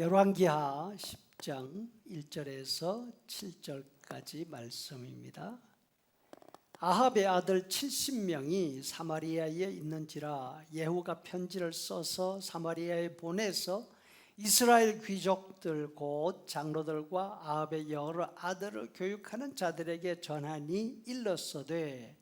열왕기하 10장 1절에서 7절까지 말씀입니다. 아합의 아들 70명이 사마리아에 있는지라 예후가 편지를 써서 사마리아에 보내서 이스라엘 귀족들 곧 장로들과 아합의 여러 아들을 교육하는 자들에게 전하니 일렀어되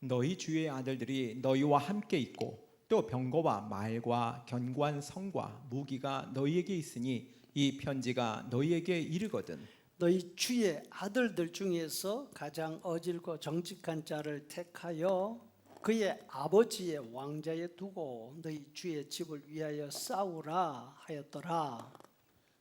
너희 주의 아들들이 너희와 함께 있고 또 병거와 말과 견고한 성과 무기가 너희에게 있으니 이 편지가 너희에게 이르거든 너희 주의 아들들 중에서 가장 어질고 정직한 자를 택하여 그의 아버지의 왕자에 두고 너희 주의 집을 위하여 싸우라 하였더라.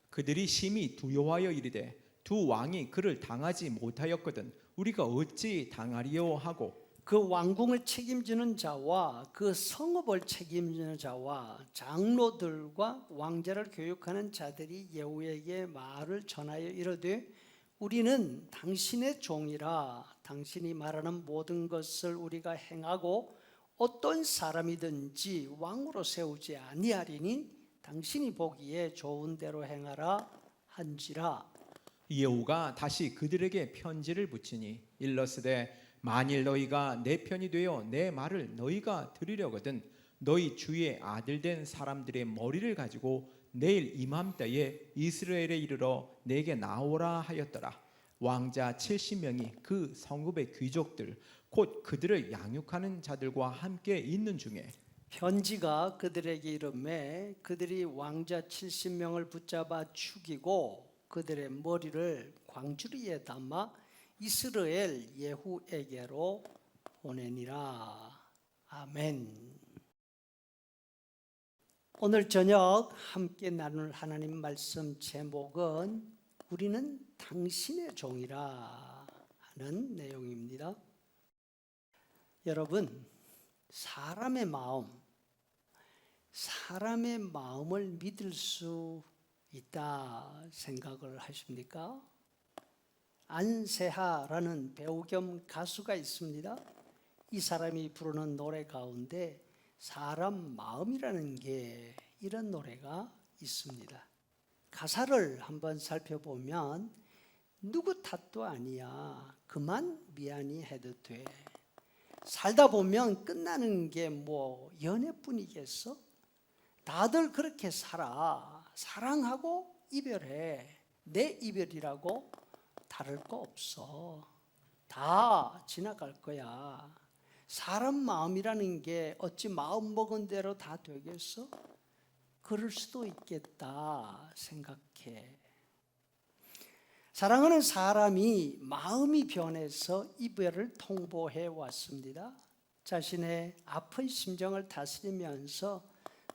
그들이 심히 두려워하여 이르되 두 왕이 그를 당하지 못하였거든 우리가 어찌 당하리요 하고 그 왕궁을 책임지는 자와 그 성읍을 책임지는 자와 장로들과 왕자를 교육하는 자들이 예후에게 말을 전하여 이르되 우리는 당신의 종이라. 당신이 말하는 모든 것을 우리가 행하고 어떤 사람이든지 왕으로 세우지 아니하리니 당신이 보기에 좋은 대로 행하라 한지라. 예후가 다시 그들에게 편지를 붙이니 일러스되 만일 너희가 내 편이 되어 내 말을 너희가 들으려거든 너희 주의 아들 된 사람들의 머리를 가지고 내일 이맘때에 이스라엘에 이르러 내게 나오라 하였더라. 왕자 70명이 그 성읍의 귀족들 곧 그들을 양육하는 자들과 함께 있는 중에 편지가 그들에게 이름에 그들이 왕자 70명을 붙잡아 죽이고 그들의 머리를 광주리에 담아 이스라엘 예후에게로 보내니라. 아멘. 오늘 저녁 함께 나눌 하나님 말씀 제목은 우리는 당신의 종이라 하는 내용입니다. 여러분, 사람의 마음, 사람의 마음을 믿을 수 있다 생각을 하십니까? 안세하라는 배우 겸 가수가 있습니다. 이 사람이 부르는 노래 가운데 사람 마음이라는 게 이런 노래가 있습니다. 가사를 한번 살펴보면 누구 탓도 아니야. 그만 미안히 해도 돼. 살다 보면 끝나는 게 뭐 연애뿐이겠어? 다들 그렇게 살아. 사랑하고 이별해. 내 이별이라고 다를 거 없어. 다 지나갈 거야. 사람 마음이라는 게 어찌 마음 먹은 대로 다 되겠어? 그럴 수도 있겠다 생각해. 사랑하는 사람이 마음이 변해서 이별을 통보해 왔습니다. 자신의 아픈 심정을 다스리면서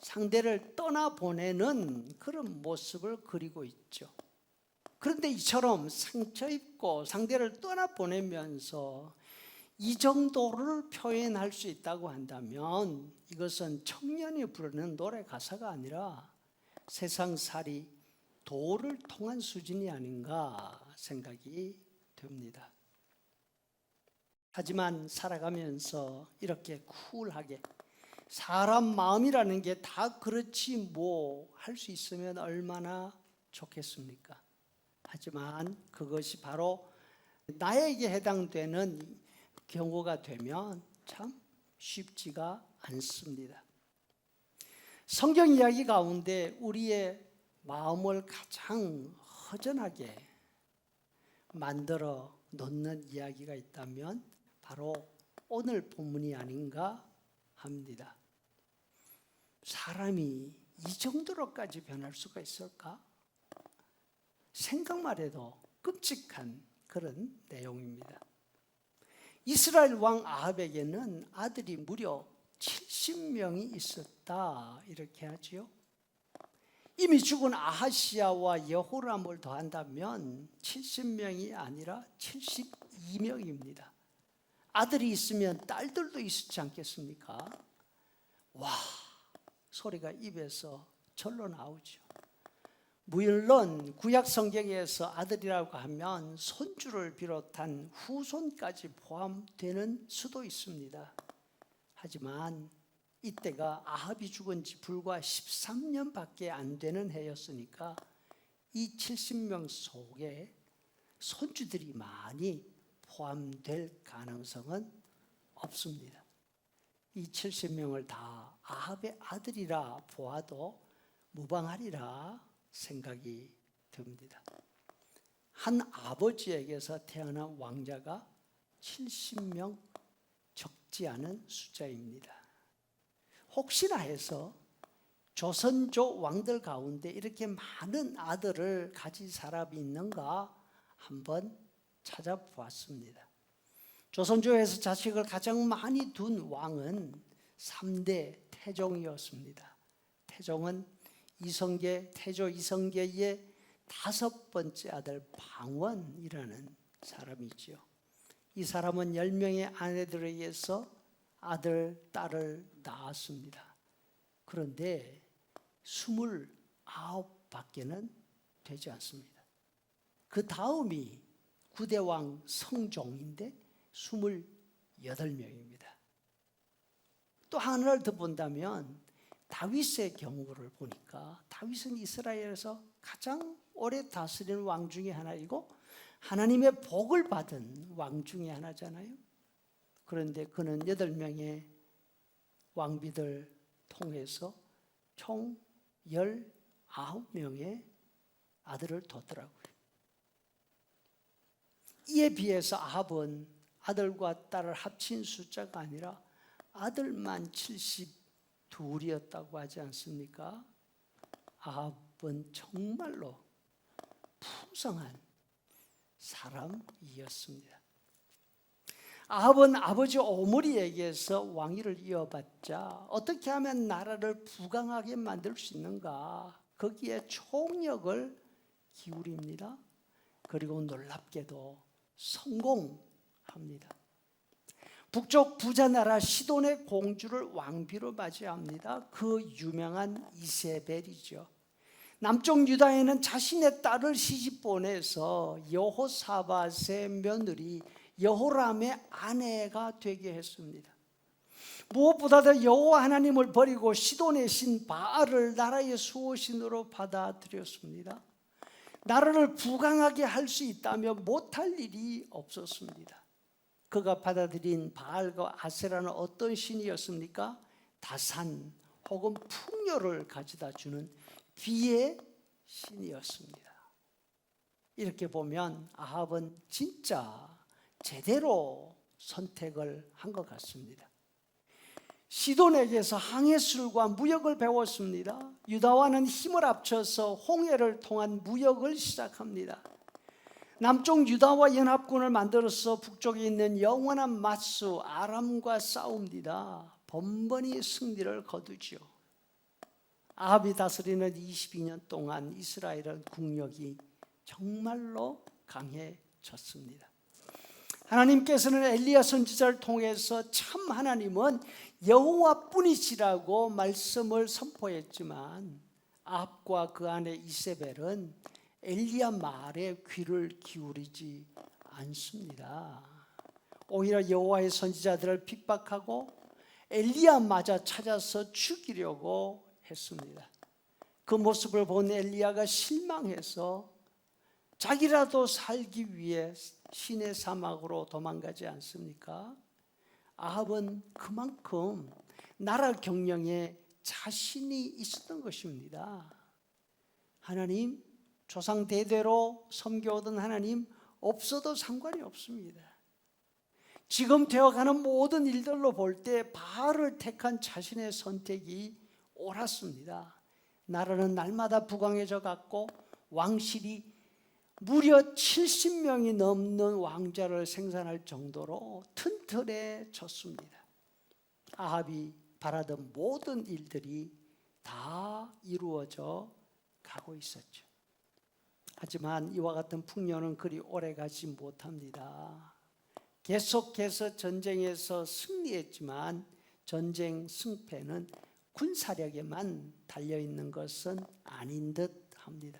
상대를 떠나보내는 그런 모습을 그리고 있죠. 그런데 이처럼 상처 입고 상대를 떠나보내면서 이 정도를 표현할 수 있다고 한다면 이것은 청년이 부르는 노래 가사가 아니라 세상살이 도를 통한 수준이 아닌가 생각이 됩니다. 하지만 살아가면서 이렇게 쿨하게 사람 마음이라는 게 다 그렇지 뭐 할 수 있으면 얼마나 좋겠습니까? 하지만 그것이 바로 나에게 해당되는 경우가 되면 참 쉽지가 않습니다. 성경 이야기 가운데 우리의 마음을 가장 허전하게 만들어 놓는 이야기가 있다면 바로 오늘 본문이 아닌가 합니다. 사람이 이 정도로까지 변할 수가 있을까? 생각만 해도 끔찍한 그런 내용입니다. 이스라엘 왕 아합에게는 아들이 무려 70명이 있었다 이렇게 하지요. 이미 죽은 아하시아와 여호람을 더한다면 70명이 아니라 72명입니다. 아들이 있으면 딸들도 있지 않겠습니까? 와, 소리가 입에서 절로 나오죠. 물론 구약 성경에서 아들이라고 하면 손주를 비롯한 후손까지 포함되는 수도 있습니다. 하지만 이때가 아합이 죽은 지 불과 13년밖에 안 되는 해였으니까 이 70명 속에 손주들이 많이 포함될 가능성은 없습니다. 이 70명을 다 아합의 아들이라 보아도 무방하리라 생각이 듭니다. 한 아버지에게서 태어난 왕자가 70명 적지 않은 숫자입니다. 혹시나 해서 조선조 왕들 가운데 이렇게 많은 아들을 가진 사람이 있는가 한번 찾아보았습니다. 조선조에서 자식을 가장 많이 둔 왕은 3대 태종이었습니다. 태종은 이성계, 태조 이성계의 다섯 번째 아들 방원이라는 사람이지요. 이 사람은 10명의 아내들에게서 아들, 딸을 낳았습니다. 그런데 29밖에는 되지 않습니다. 그 다음이 구대왕 성종인데 28명입니다. 또 하나를 더 본다면 다윗의 경우를 보니까 다윗은 이스라엘에서 가장 오래 다스리는 왕 중에 하나이고 하나님의 복을 받은 왕 중에 하나잖아요. 그런데 그는 여덟 명의 왕비들 통해서 총 19명의 아들을 뒀더라고요. 이에 비해서 아합은 아들과 딸을 합친 숫자가 아니라 아들만 72이었다고 하지 않습니까? 아합은 정말로 풍성한 사람이었습니다. 아합은 아버지 오므리에게서 왕위를 이어받자 어떻게 하면 나라를 부강하게 만들 수 있는가 거기에 총력을 기울입니다. 그리고 놀랍게도 성공합니다. 북쪽 부자 나라 시돈의 공주를 왕비로 맞이합니다. 그 유명한 이세벨이죠. 남쪽 유다에는 자신의 딸을 시집 보내서 여호사밧의 며느리 여호람의 아내가 되게 했습니다. 무엇보다도 여호와 하나님을 버리고 시돈의 신 바알을 나라의 수호신으로 받아들였습니다. 나라를 부강하게 할 수 있다면 못할 일이 없었습니다. 그가 받아들인 바알과 아세라는 어떤 신이었습니까? 다산 혹은 풍요를 가져다 주는 비의 신이었습니다. 이렇게 보면 아합은 진짜 제대로 선택을 한 것 같습니다. 시돈에게서 항해술과 무역을 배웠습니다. 유다와는 힘을 합쳐서 홍해를 통한 무역을 시작합니다. 남쪽 유다와 연합군을 만들어서 북쪽에 있는 영원한 맞수 아람과 싸웁니다. 번번이 승리를 거두지요. 아합이 다스리는 22년 동안 이스라엘은 국력이 정말로 강해졌습니다. 하나님께서는 엘리야 선지자를 통해서 참 하나님은 여호와뿐이시라고 말씀을 선포했지만 아합과 그 아내 이세벨은 엘리야 말에 귀를 기울이지 않습니다. 오히려 여호와의 선지자들을 핍박하고 엘리야마저 찾아서 죽이려고 했습니다. 그 모습을 본 엘리야가 실망해서 자기라도 살기 위해 신의 사막으로 도망가지 않습니까? 아합은 그만큼 나라 경영에 자신이 있었던 것입니다. 하나님 조상 대대로 섬겨오던 하나님 없어도 상관이 없습니다. 지금 되어가는 모든 일들로 볼 때 바알을 택한 자신의 선택이 옳았습니다. 나라는 날마다 부강해져 갔고 왕실이 무려 70명이 넘는 왕자를 생산할 정도로 튼튼해졌습니다. 아합이 바라던 모든 일들이 다 이루어져 가고 있었죠. 하지만 이와 같은 풍요는 그리 오래 가지 못합니다. 계속해서 전쟁에서 승리했지만 전쟁 승패는 군사력에만 달려 있는 것은 아닌 듯 합니다.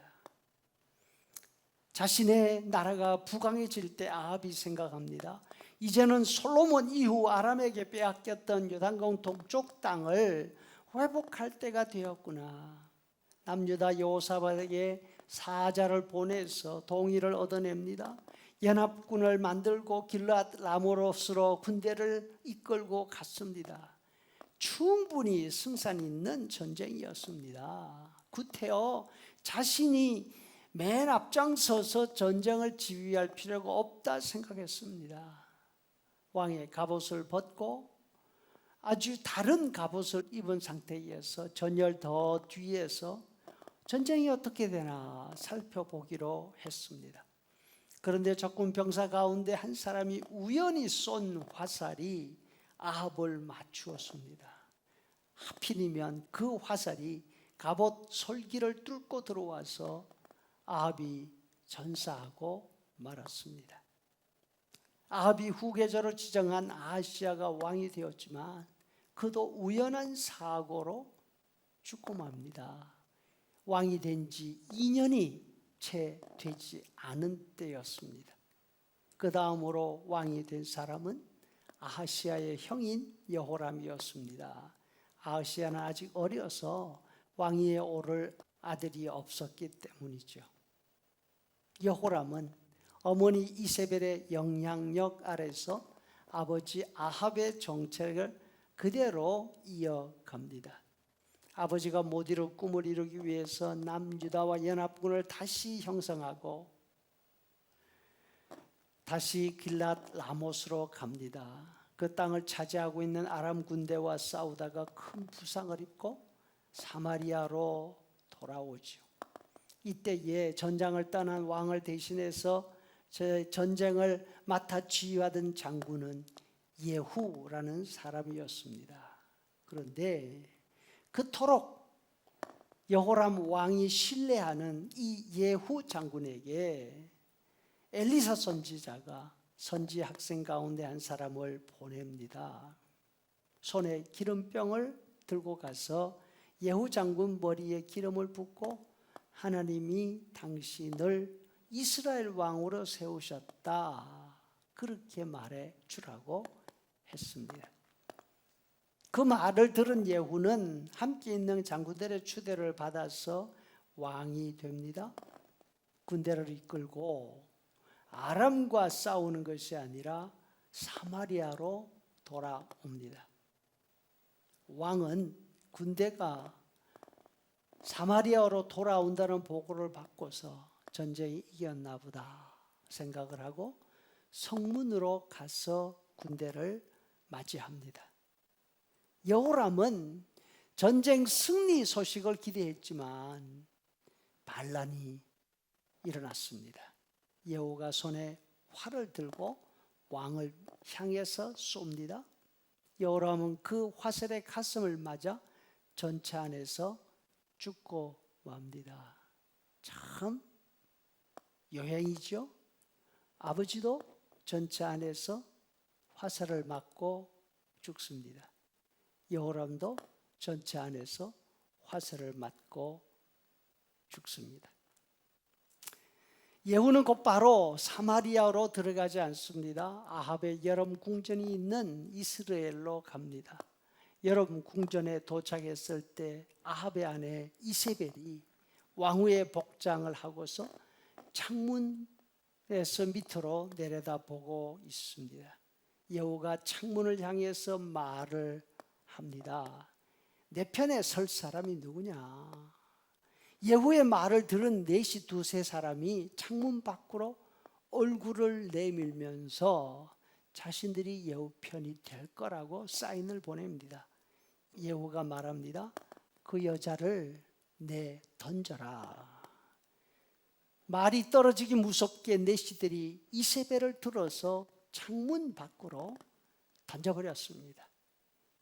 자신의 나라가 부강해질 때 아합이 생각합니다. 이제는 솔로몬 이후 아람에게 빼앗겼던 요단강 동쪽 땅을 회복할 때가 되었구나. 남유다 여호사밧에게 사자를 보내서 동의를 얻어냅니다. 연합군을 만들고 길앗 라모로스로 군대를 이끌고 갔습니다. 충분히 승산 있는 전쟁이었습니다. 구태여 자신이 맨 앞장서서 전쟁을 지휘할 필요가 없다 생각했습니다. 왕의 갑옷을 벗고 아주 다른 갑옷을 입은 상태에서 전열 더 뒤에서 전쟁이 어떻게 되나 살펴보기로 했습니다. 그런데 적군 병사 가운데 한 사람이 우연히 쏜 화살이 아합을 맞추었습니다. 하필이면 그 화살이 갑옷 솔기를 뚫고 들어와서 아합이 전사하고 말았습니다. 아합이 후계자로 지정한 아시아가 왕이 되었지만 그도 우연한 사고로 죽고 맙니다. 왕이 된 지 2년이 채 되지 않은 때였습니다. 그 다음으로 왕이 된 사람은 아하시아의 형인 여호람이었습니다. 아하시아는 아직 어려서 왕위에 오를 아들이 없었기 때문이죠. 여호람은 어머니 이세벨의 영향력 아래서 아버지 아합의 정책을 그대로 이어갑니다. 아버지가 못 이룰 꿈을 이루기 위해서 남유다와 연합군을 다시 형성하고 다시 길랏 라모스로 갑니다. 그 땅을 차지하고 있는 아람 군대와 싸우다가 큰 부상을 입고 사마리아로 돌아오죠. 이때에 전장을 떠난 왕을 대신해서 제 전쟁을 맡아 지휘하던 장군은 예후라는 사람이었습니다. 그런데 그토록 여호람 왕이 신뢰하는 이 예후 장군에게 엘리사 선지자가 선지 학생 가운데 한 사람을 보냅니다. 손에 기름병을 들고 가서 예후 장군 머리에 기름을 붓고 하나님이 당신을 이스라엘 왕으로 세우셨다. 그렇게 말해 주라고 했습니다. 그 말을 들은 예후는 함께 있는 장군들의 추대를 받아서 왕이 됩니다. 군대를 이끌고 아람과 싸우는 것이 아니라 사마리아로 돌아옵니다. 왕은 군대가 사마리아로 돌아온다는 보고를 받고서 전쟁이 이겼나 보다 생각을 하고 성문으로 가서 군대를 맞이합니다. 여호람은 전쟁 승리 소식을 기대했지만 반란이 일어났습니다. 여호가 손에 활을 들고 왕을 향해서 쏩니다. 여호람은 그 화살의 가슴을 맞아 전차 안에서 죽고 맙니다. 참 여행이죠. 아버지도 전차 안에서 화살을 맞고 죽습니다. 여호람도 전차 안에서 화살을 맞고 죽습니다. 예후는 곧바로 사마리아로 들어가지 않습니다. 아합의 여름 궁전이 있는 이스라엘로 갑니다. 여름 궁전에 도착했을 때 아합의 아내 이세벨이 왕후의 복장을 하고서 창문에서 밑으로 내려다보고 있습니다. 여우가 창문을 향해서 말을 합니다. 내 편에 설 사람이 누구냐? 예후의 말을 들은 넷이 두세 사람이 창문 밖으로 얼굴을 내밀면서 자신들이 예후 편이 될 거라고 사인을 보냅니다. 예후가 말합니다. 그 여자를 내 던져라. 말이 떨어지기 무섭게 내시들이 이세벨을 들어서 창문 밖으로 던져버렸습니다.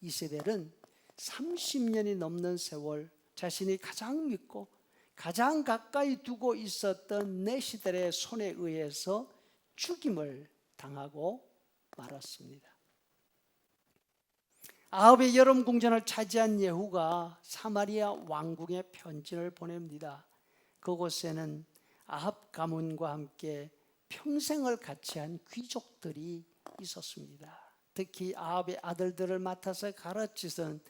이세벨은 30년이 넘는 세월 자신이 가장 믿고 가장 가까이 두고 있었던 내시들의 손에 의해서 죽임을 당하고 말았습니다. 아합의 여름 궁전을 차지한 예후가 사마리아 왕궁에 편지를 보냅니다. 그곳에는 아합 가문과 함께 평생을 같이 한 귀족들이 있었습니다. 특히 아합의 아들들을 맡아서 가르치던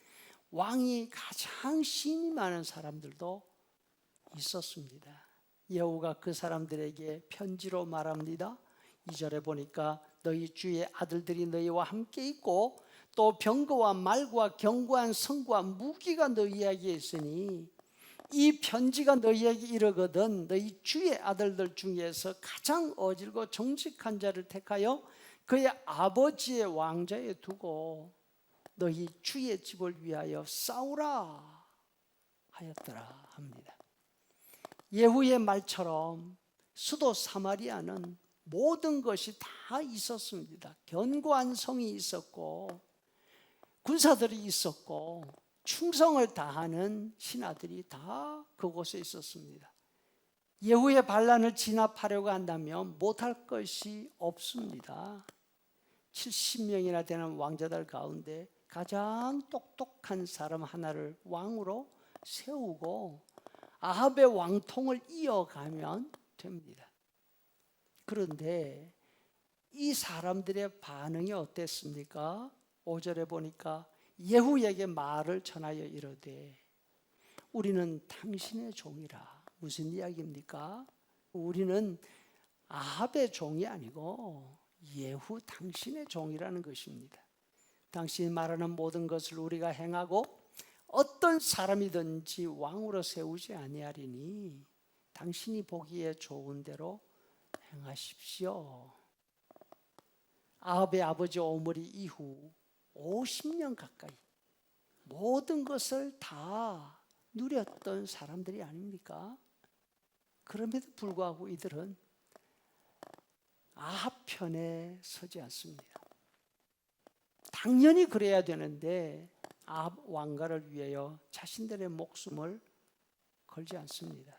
왕이 가장 신이 많은 사람들도 있었습니다. 여호가 그 사람들에게 편지로 말합니다. 2절에 보니까 너희 주의 아들들이 너희와 함께 있고 또 병거와 말과 견고한 성과 무기가 너희에게 있으니 이 편지가 너희에게 이르거든 너희 주의 아들들 중에서 가장 어질고 정직한 자를 택하여 그의 아버지의 왕자에 두고 너희 주의 집을 위하여 싸우라 하였더라 합니다. 예후의 말처럼 수도 사마리아는 모든 것이 다 있었습니다. 견고한 성이 있었고 군사들이 있었고 충성을 다하는 신하들이 다 그곳에 있었습니다. 예후의 반란을 진압하려고 한다면 못할 것이 없습니다. 70명이나 되는 왕자들 가운데 가장 똑똑한 사람 하나를 왕으로 세우고 아합의 왕통을 이어가면 됩니다. 그런데 이 사람들의 반응이 어땠습니까? 5절에 보니까 예후에게 말을 전하여 이르되 우리는 당신의 종이라 무슨 이야기입니까? 우리는 아합의 종이 아니고 예후 당신의 종이라는 것입니다. 당신이 말하는 모든 것을 우리가 행하고 어떤 사람이든지 왕으로 세우지 아니하리니 당신이 보기에 좋은 대로 행하십시오. 아합의 아버지 오므리 이후 50년 가까이 모든 것을 다 누렸던 사람들이 아닙니까? 그럼에도 불구하고 이들은 아합 편에 서지 않습니다. 당연히 그래야 되는데 아합 왕가를 위하여 자신들의 목숨을 걸지 않습니다.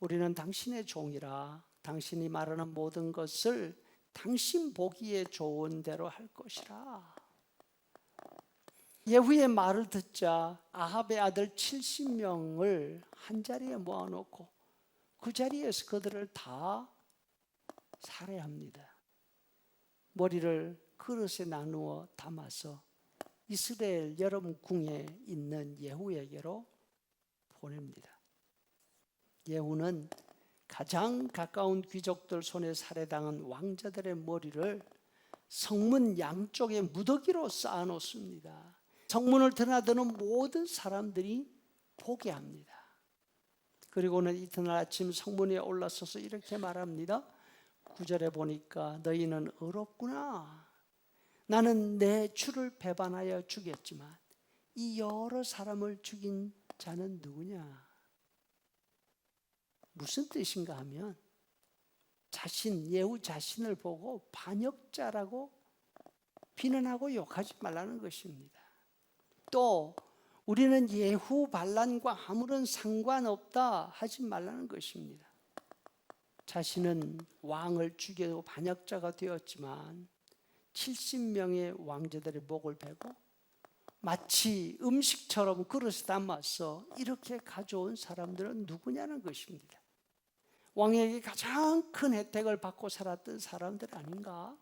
우리는 당신의 종이라 당신이 말하는 모든 것을 당신 보기에 좋은 대로 할 것이라. 예후의 말을 듣자 아합의 아들 70명을 한 자리에 모아놓고 그 자리에서 그들을 다 살해합니다. 머리를 그릇에 나누어 담아서 이스라엘 여름 궁에 있는 예후에게로 보냅니다. 예후는 가장 가까운 귀족들 손에 살해당한 왕자들의 머리를 성문 양쪽에 무더기로 쌓아 놓습니다. 성문을 드나드는 모든 사람들이 보게 합니다. 그리고는 이튿날 아침 성문에 올라서서 이렇게 말합니다. 구절에 보니까 너희는 어렵구나. 나는 내 주를 배반하여 죽였지만 이 여러 사람을 죽인 자는 누구냐? 무슨 뜻인가 하면 자신 예후 자신을 보고 반역자라고 비난하고 욕하지 말라는 것입니다. 또 우리는 예후 반란과 아무런 상관없다 하지 말라는 것입니다. 자신은 왕을 죽이고 반역자가 되었지만 70명의 왕자들의 목을 베고 마치 음식처럼 그릇에 담아서 이렇게 가져온 사람들은 누구냐는 것입니다. 왕에게 가장 큰 혜택을 받고 살았던 사람들 아닌가?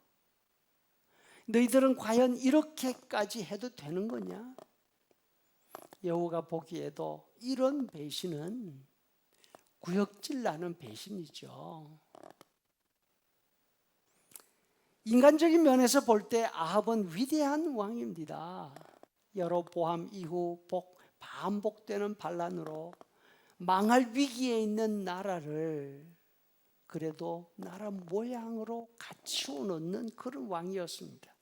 너희들은 과연 이렇게까지 해도 되는 거냐? 여호가 보기에도 이런 배신은 구역질 나는 배신이죠. 인간적인 면에서 볼 때 아합은 위대한 왕입니다. 여로보암 이후 복, 반복되는 반란으로 망할 위기에 있는 나라를 그래도 나라 모양으로 갖추어 놓는 그런 왕이었습니다.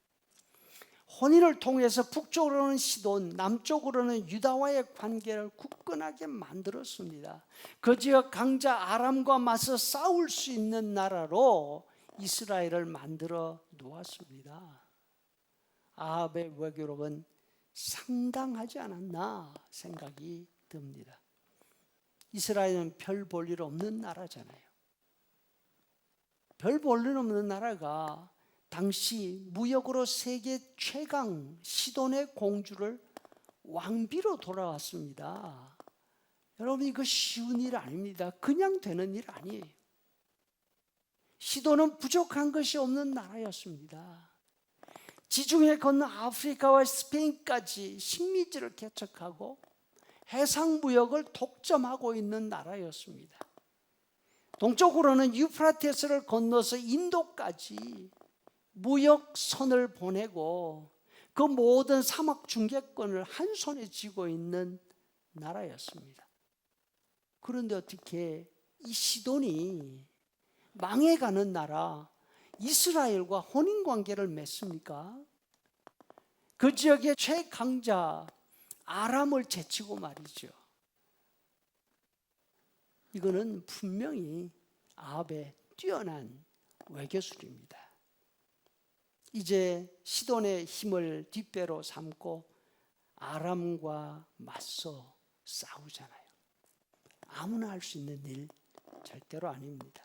혼인을 통해서 북쪽으로는 시돈, 남쪽으로는 유다와의 관계를 굳건하게 만들었습니다. 그 지역 강자 아람과 맞서 싸울 수 있는 나라로 이스라엘을 만들어 놓았습니다. 아합의 외교력은 상당하지 않았나 생각이 듭니다. 이스라엘은 별 볼 일 없는 나라잖아요. 별 볼 일 없는 나라가 당시 무역으로 세계 최강 시돈의 공주를 왕비로 돌아왔습니다. 여러분 이거 쉬운 일 아닙니다. 그냥 되는 일 아니에요. 시돈은 부족한 것이 없는 나라였습니다. 지중해 건너 아프리카와 스페인까지 식민지를 개척하고 해상 무역을 독점하고 있는 나라였습니다. 동쪽으로는 유프라테스를 건너서 인도까지 무역선을 보내고 그 모든 사막 중계권을 한 손에 쥐고 있는 나라였습니다. 그런데 어떻게 이 시돈이 망해가는 나라 이스라엘과 혼인 관계를 맺습니까? 그 지역의 최강자 아람을 제치고 말이죠. 이거는 분명히 아합의 뛰어난 외교술입니다. 이제 시돈의 힘을 뒷배로 삼고 아람과 맞서 싸우잖아요. 아무나 할 수 있는 일 절대로 아닙니다.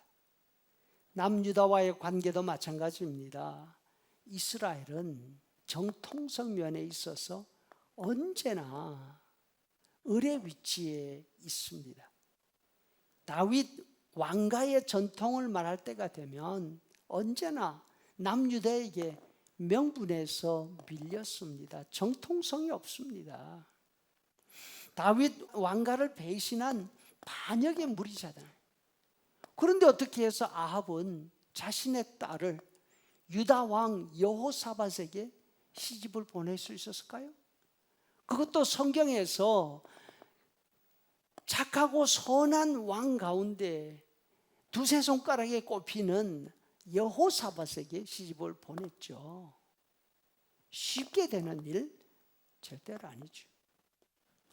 남유다와의 관계도 마찬가지입니다. 이스라엘은 정통성 면에 있어서 언제나 을의 위치에 있습니다. 다윗 왕가의 전통을 말할 때가 되면 언제나 남유다에게 명분에서 밀렸습니다. 정통성이 없습니다. 다윗 왕가를 배신한 반역의 무리자잖아요. 그런데 어떻게 해서 아합은 자신의 딸을 유다 왕 여호사밧에게 시집을 보낼 수 있었을까요? 그것도 성경에서 착하고 선한 왕 가운데 두세 손가락에 꼽히는 여호사밧에게 시집을 보냈죠. 쉽게 되는 일 절대로 아니죠.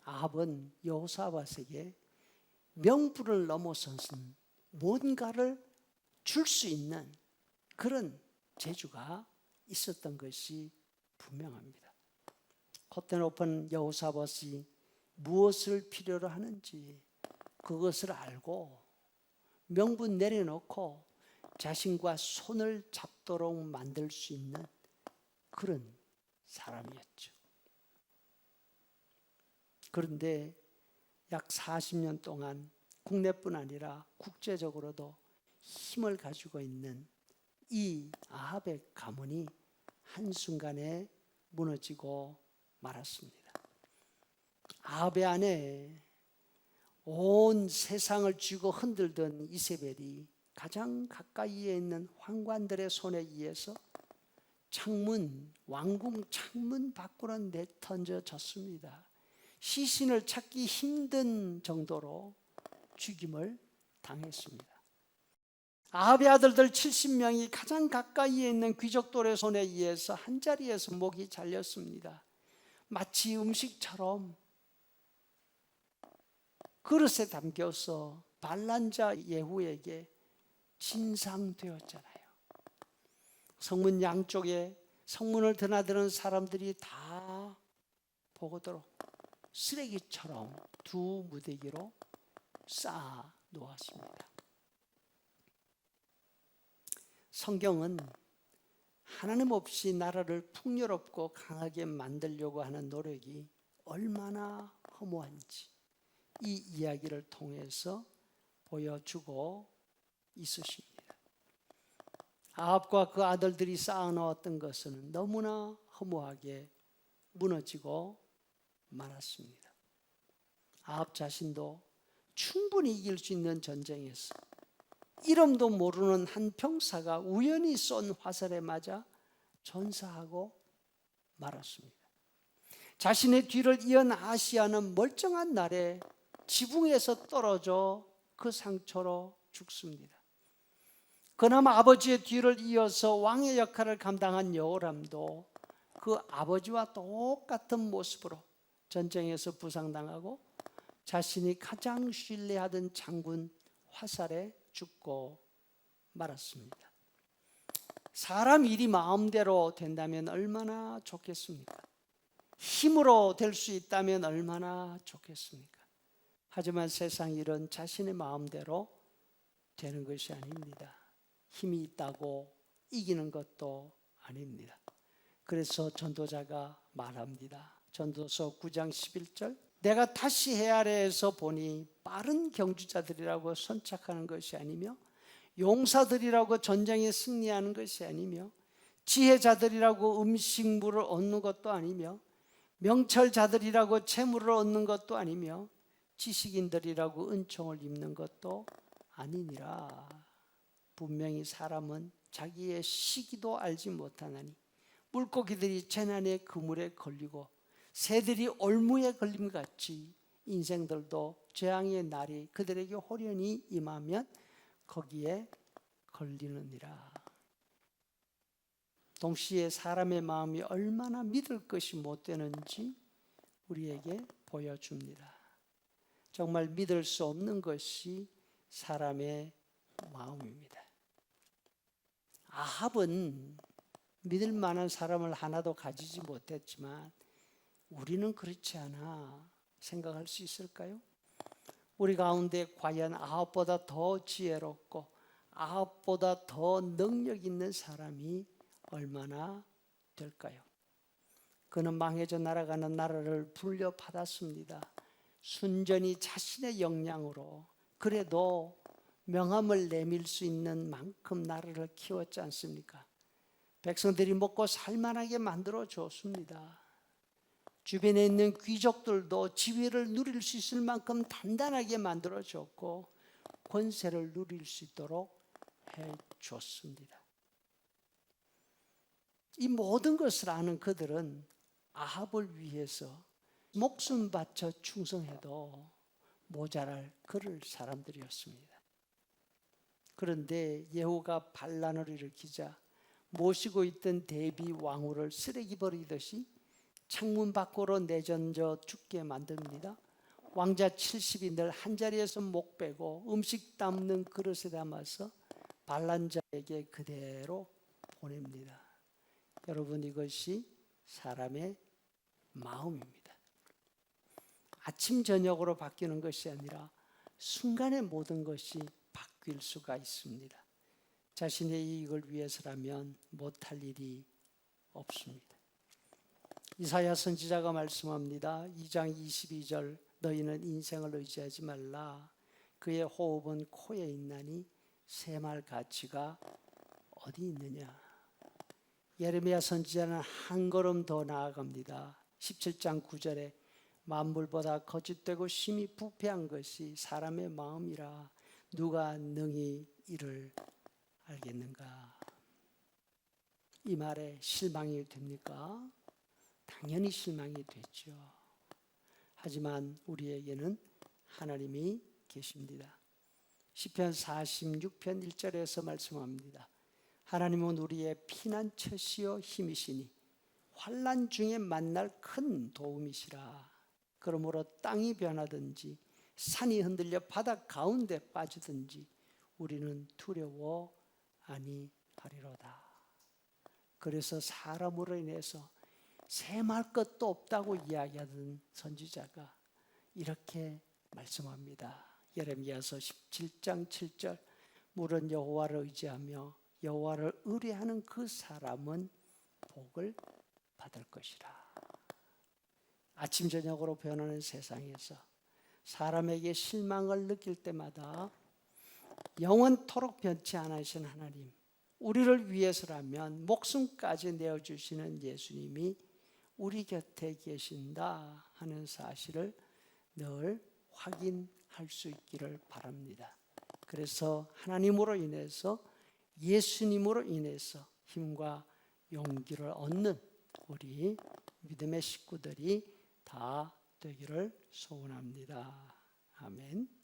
아합은 여호사밧에게 명분을 넘어선 뭔가를 줄 수 있는 그런 재주가 있었던 것이 분명합니다. 겉에 높은 여호사밧이 무엇을 필요로 하는지 그것을 알고 명분 내려놓고 자신과 손을 잡도록 만들 수 있는 그런 사람이었죠. 그런데 약 40년 동안 국내뿐 아니라 국제적으로도 힘을 가지고 있는 이 아합의 가문이 한순간에 무너지고 말았습니다. 아합의 안에 온 세상을 쥐고 흔들던 이세벨이 가장 가까이에 있는 황관들의 손에 의해서 창문, 왕궁 창문 밖으로 내던져졌습니다. 시신을 찾기 힘든 정도로 죽임을 당했습니다. 아합의 아들들 70명이 가장 가까이에 있는 귀족들의 손에 의해서 한 자리에서 목이 잘렸습니다. 마치 음식처럼 그릇에 담겨서 반란자 예후에게 진상되었잖아요. 성문 양쪽에 성문을 드나드는 사람들이 다 보고도록 쓰레기처럼 두 무대기로 쌓아 놓았습니다. 성경은 하나님 없이 나라를 풍요롭고 강하게 만들려고 하는 노력이 얼마나 허무한지 이 이야기를 통해서 보여주고 있으십니다. 아합과 그 아들들이 쌓아놓았던 것은 너무나 허무하게 무너지고 말았습니다. 아합 자신도 충분히 이길 수 있는 전쟁에서 이름도 모르는 한 병사가 우연히 쏜 화살에 맞아 전사하고 말았습니다. 자신의 뒤를 이은 아시아는 멀쩡한 날에 지붕에서 떨어져 그 상처로 죽습니다. 그나마 아버지의 뒤를 이어서 왕의 역할을 감당한 여호람도 그 아버지와 똑같은 모습으로 전쟁에서 부상당하고 자신이 가장 신뢰하던 장군 화살에 죽고 말았습니다. 사람 일이 마음대로 된다면 얼마나 좋겠습니까? 힘으로 될 수 있다면 얼마나 좋겠습니까? 하지만 세상 일은 자신의 마음대로 되는 것이 아닙니다. 힘이 있다고 이기는 것도 아닙니다. 그래서 전도자가 말합니다. 전도서 9장 11절 내가 다시 해아래에서 보니 빠른 경주자들이라고 선착하는 것이 아니며 용사들이라고 전쟁에 승리하는 것이 아니며 지혜자들이라고 음식물을 얻는 것도 아니며 명철자들이라고 재물을 얻는 것도 아니며 지식인들이라고 은총을 입는 것도 아니니라. 분명히 사람은 자기의 시기도 알지 못하나니 물고기들이 재난의 그물에 걸리고 새들이 올무에 걸림 같이 인생들도 재앙의 날이 그들에게 호련히 임하면 거기에 걸리느니라. 동시에 사람의 마음이 얼마나 믿을 것이 못 되는지 우리에게 보여줍니다. 정말 믿을 수 없는 것이 사람의 마음입니다. 아합은 믿을 만한 사람을 하나도 가지지 못했지만 우리는 그렇지 않아 생각할 수 있을까요? 우리 가운데 과연 아합보다 더 지혜롭고 아합보다 더 능력 있는 사람이 얼마나 될까요? 그는 망해져 날아가는 나라를 불려받았습니다. 순전히 자신의 역량으로 그래도 명함을 내밀 수 있는 만큼 나라를 키웠지 않습니까? 백성들이 먹고 살만하게 만들어 줬습니다. 주변에 있는 귀족들도 지위를 누릴 수 있을 만큼 단단하게 만들어 줬고 권세를 누릴 수 있도록 해 줬습니다. 이 모든 것을 아는 그들은 아합을 위해서 목숨 바쳐 충성해도 모자랄 그럴 사람들이었습니다. 그런데 예후가 반란을 일으키자 모시고 있던 대비 왕후를 쓰레기 버리듯이 창문 밖으로 내던져 죽게 만듭니다. 왕자 70이 늘 한자리에서 목 빼고 음식 담는 그릇에 담아서 반란자에게 그대로 보냅니다. 여러분 이것이 사람의 마음입니다. 아침 저녁으로 바뀌는 것이 아니라 순간에 모든 것이 바뀔 수가 있습니다. 자신의 이익을 위해서라면 못할 일이 없습니다. 이사야 선지자가 말씀합니다. 2장 22절 너희는 인생을 의지하지 말라. 그의 호흡은 코에 있나니 새말 가치가 어디 있느냐. 예레미야 선지자는 한 걸음 더 나아갑니다. 17장 9절에 만물보다 거짓되고 심히 부패한 것이 사람의 마음이라 누가 능히 이를 알겠는가? 이 말에 실망이 됩니까? 당연히 실망이 되죠. 하지만 우리에게는 하나님이 계십니다. 시편 46편 1절에서 말씀합니다. 하나님은 우리의 피난처시요 힘이시니 환난 중에 만날 큰 도움이시라. 그러므로 땅이 변하든지 산이 흔들려 바다 가운데 빠지든지 우리는 두려워 아니하리로다. 그래서 사람으로 인해서 샘할 것도 없다고 이야기하던 선지자가 이렇게 말씀합니다. 예레미야서 17장 7절 물은 여호와를 의지하며 여호와를 의뢰하는 그 사람은 복을 받을 것이라. 아침 저녁으로 변하는 세상에서 사람에게 실망을 느낄 때마다 영원토록 변치 않으신 하나님, 우리를 위해서라면 목숨까지 내어주시는 예수님이 우리 곁에 계신다 하는 사실을 늘 확인할 수 있기를 바랍니다. 그래서 하나님으로 인해서 예수님으로 인해서 힘과 용기를 얻는 우리 믿음의 식구들이 다 되기를 소원합니다. 아멘.